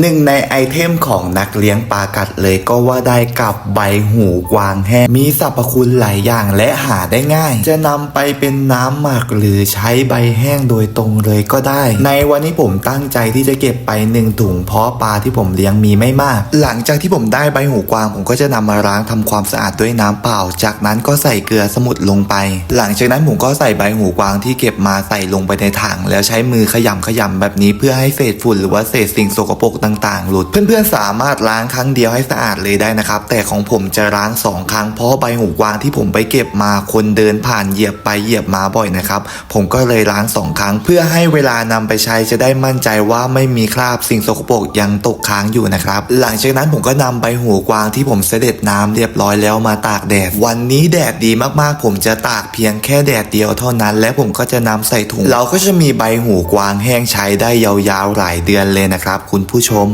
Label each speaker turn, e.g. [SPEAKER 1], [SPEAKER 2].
[SPEAKER 1] หนึ่งในไอเทมของนักเลี้ยงปลากัดเลยก็ว่าได้กับใบหูกวางแห้งมีสรรพคุณหลายอย่างและหาได้ง่าย จะนำไปเป็นน้ำหมักหรือใช้ใบแห้งโดยตรงเลยก็ได้ ในวันนี้ผมตั้งใจที่จะเก็บไปหนึ่งถุงเพราะปลาที่ผมเลี้ยงมีไม่มาก หลังจากที่ผมได้ใบหูกวางผมก็จะนำมาล้างทำความสะอาดด้วยน้ำเปล่า จากนั้นก็ใส่เกลือสมุดลงไป หลังจากนั้นผมก็ใส่ใบหูกวางที่เก็บมาใส่ลงไปในถังแล้วใช้มือขยำขยำแบบนี้เพื่อให้เศษฝุ่นหรือว่าเศษสิ่งสกปรกต่างๆ หลุด เพื่อนๆสามารถล้างครั้งเดียวให้สะอาดเลยได้นะครับ แต่ของผมจะล้างสองครั้งเพราะใบหูกวางที่ผมไปเก็บมาคนเดินผ่านเหยียบไปเหยียบมาบ่อยนะครับ ผมก็เลยล้างสองครั้ง เพื่อให้เวลานำไปใช้จะได้มั่นใจว่าไม่มีคราบสิ่งสกปรกยังตกค้างอยู่นะครับ หลังจากนั้นผมก็นำใบหูกวางที่ผมเสด็จน้ำเรียบร้อยแล้วมาตากแดด วันนี้แดดดีมากๆ ผมจะตากเพียงแค่แดดเดียวเท่านั้น และผมก็จะนำใส่ถุง เราก็จะมีใบหูกวางแห้งใช้ได้ยาวๆหลายเดือนเลยนะครับ คุณผู้ชชม